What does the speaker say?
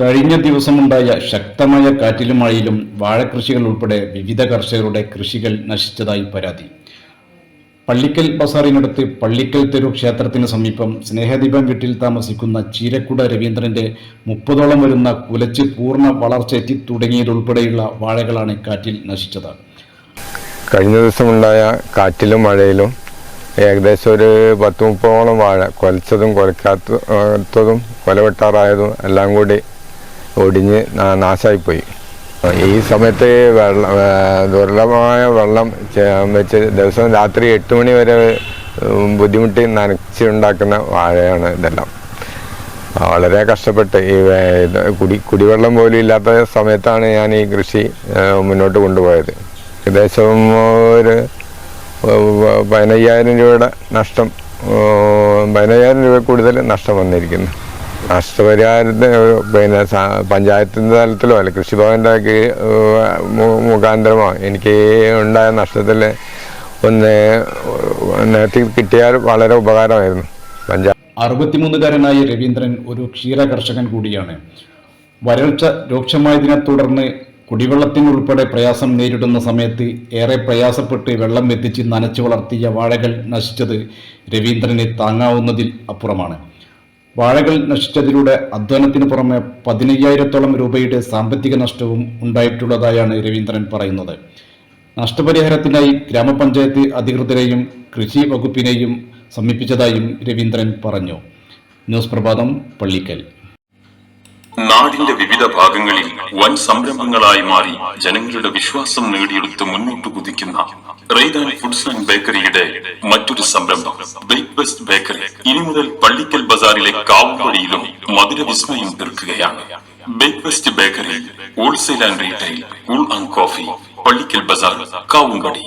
കഴിഞ്ഞ ദിവസമുണ്ടായ ശക്തമായ കാറ്റിലും മഴയിലും വാഴകൃഷികൾ ഉൾപ്പെടെ വിവിധ കർഷകരുടെ കൃഷികൾ നശിച്ചതായി പരാതി. പള്ളിക്കൽ ബസാറിനടുത്ത് പള്ളിക്കൽ തെരു ക്ഷേത്രത്തിന് സമീപം സ്നേഹദീപം വീട്ടിൽ താമസിക്കുന്ന ചീരക്കുട രവീന്ദ്രന്റെ മുപ്പതോളം വരുന്ന കുലച്ച് പൂർണ വളർച്ചയെത്തി തുടങ്ങിയതുൾപ്പെടെയുള്ള വാഴകളാണ് കാറ്റിൽ നശിച്ചത്. കഴിഞ്ഞ ദിവസമുണ്ടായ കാറ്റിലും മഴയിലും ഏകദേശം ഒരു പത്ത് മുപ്പതോളം വാഴ കൊലച്ചതും കൊലക്കാത്തതും കൊലവെട്ടാറായതും എല്ലാം കൂടി ഒടിഞ്ഞ് നാശമായിപ്പോയി ഈ സമയത്ത് വെള്ളം ദുർലഭമായ വെള്ളം വെച്ച് ദിവസം രാത്രി എട്ട് മണി വരെ ബുദ്ധിമുട്ടി നനച്ചുണ്ടാക്കുന്ന വാഴയാണ് ഇതെല്ലാം. വളരെ കഷ്ടപ്പെട്ട് ഈ കുടി കുടിവെള്ളം പോലും ഇല്ലാത്ത സമയത്താണ് ഞാൻ ഈ കൃഷി മുന്നോട്ട് കൊണ്ടുപോയത്. ഏകദേശം ഒരു പതിനയ്യായിരം രൂപയുടെ നഷ്ടം പതിനയ്യായിരം രൂപ കൂടുതൽ നഷ്ടം വന്നിരിക്കുന്നു. നഷ്ടപരിഹാരത്തിന് പിന്നെ പഞ്ചായത്തിന്റെ തലത്തിലോ അല്ല കൃഷിഭവന്റെ മുഖാന്തരമോ എനിക്ക് ഉണ്ടായ നഷ്ടത്തിൽ ഒന്ന് നേരത്തെ കിട്ടിയാൽ വളരെ ഉപകാരമായിരുന്നു. പഞ്ചായത്ത് അറുപത്തിമൂന്നുകാരനായ രവീന്ദ്രൻ ഒരു ക്ഷീര കർഷകൻ കൂടിയാണ്. വരൾച്ച രൂക്ഷമായതിനെ തുടർന്ന് കുടിവെള്ളത്തിനുൾപ്പെടെ പ്രയാസം നേരിടുന്ന സമയത്ത് ഏറെ പ്രയാസപ്പെട്ട് വെള്ളം എത്തിച്ച് നനച്ചു വളർത്തിയ വാഴകൾ നശിച്ചത് രവീന്ദ്രനെ താങ്ങാവുന്നതിൽ അപ്പുറമാണ്. വാഴകൾ നശിച്ചതിലൂടെ അധ്വാനത്തിന് പുറമെ പതിനയ്യായിരത്തോളം രൂപയുടെ സാമ്പത്തിക നഷ്ടവും ഉണ്ടായിട്ടുള്ളതായാണ് രവീന്ദ്രൻ പറയുന്നത്. നഷ്ടപരിഹാരത്തിനായി ഗ്രാമപഞ്ചായത്ത് അധികൃതരെയും കൃഷി വകുപ്പിനെയും സമീപിച്ചതായും രവീന്ദ്രൻ പറഞ്ഞു. ന്യൂസ് പ്രഭാതം പള്ളിക്കൽ. നാടിന്റെ വിവിധ ഭാഗങ്ങളിൽ വൻ സംരംഭങ്ങളായി മാറി ജനങ്ങളുടെ വിശ്വാസം നേടിയെടുത്ത് മുന്നോട്ട് കുതിക്കുന്ന റെയ്ദാൻ ഫുഡ്സ് ആൻഡ് ബേക്കറിയുടെ മറ്റൊരു സംരംഭം. ബേക്ക് ബെസ്റ്റ് ബേക്കറി ഇനി മുതൽ പള്ളിക്കൽ ബസാറിലെ കാവുപടിയിലും മധുര വിസ്മയം തീർക്കുകയാണ്. Bake bakery wholesale and retail cool and coffee Pallikkal Bazar Kavumpady.